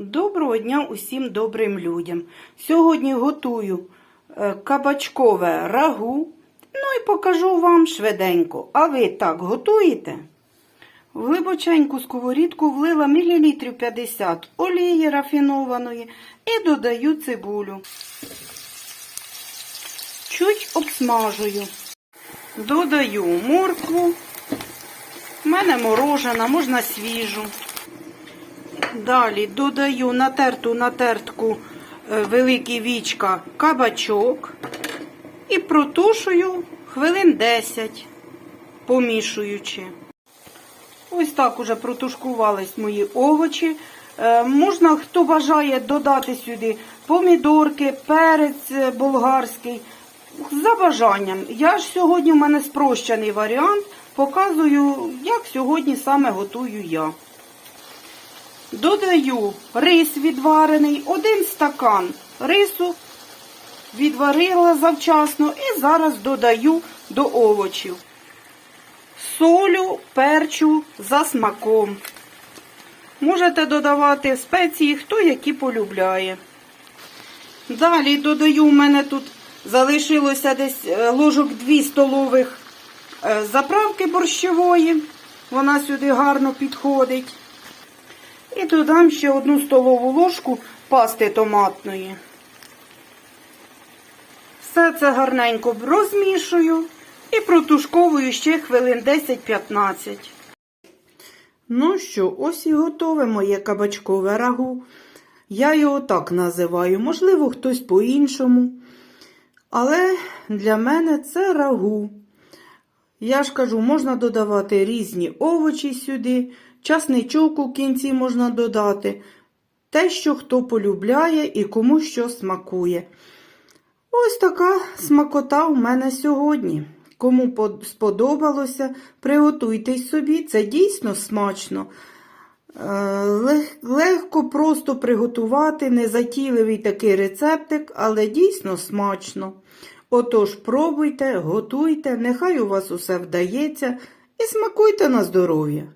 Доброго дня усім добрим людям. Сьогодні готую е, кабачкове рагу. Ну і покажу вам швиденько. А ви так готуєте? В глибоченьку сковорідку влила мілілітрів 50 олії рафінованої і додаю цибулю. Чуть обсмажую. Додаю моркву. У мене морожена, можна свіжу. Далі додаю натерту натертку е, великі вічка кабачок і протушую хвилин 10, помішуючи. Ось так уже протушкувались мої овочі. Е, можна, хто бажає додати сюди помідорки, перець е, болгарський. За бажанням. Я ж сьогодні в мене спрощений варіант. Показую, як сьогодні саме готую я. Додаю рис відварений, один стакан рису відварила завчасно і зараз додаю до овочів. Солю, перчу за смаком. Можете додавати спеції, хто які полюбляє. Далі додаю, у мене тут залишилося десь е, ложок 2 столових е, заправки борщової. Вона сюди гарно підходить. І додам ще одну столову ложку пасти томатної. Все це гарненько розмішую і протушковую ще хвилин 10-15. Ну що, ось і готове моє кабачкове рагу. Я його так називаю, можливо, хтось по-іншому. Але для мене це рагу. Я ж кажу, можна додавати різні овочі сюди, часничок у кінці можна додати. Те, що хто полюбляє і кому що смакує. Ось така смакота у мене сьогодні. Кому сподобалося, приготуйте собі, це дійсно смачно. Е, Легко просто приготувати, незатійливий такий рецептик, але дійсно смачно. Отож, пробуйте, готуйте, нехай у вас усе вдається і смакуйте на здоров'я.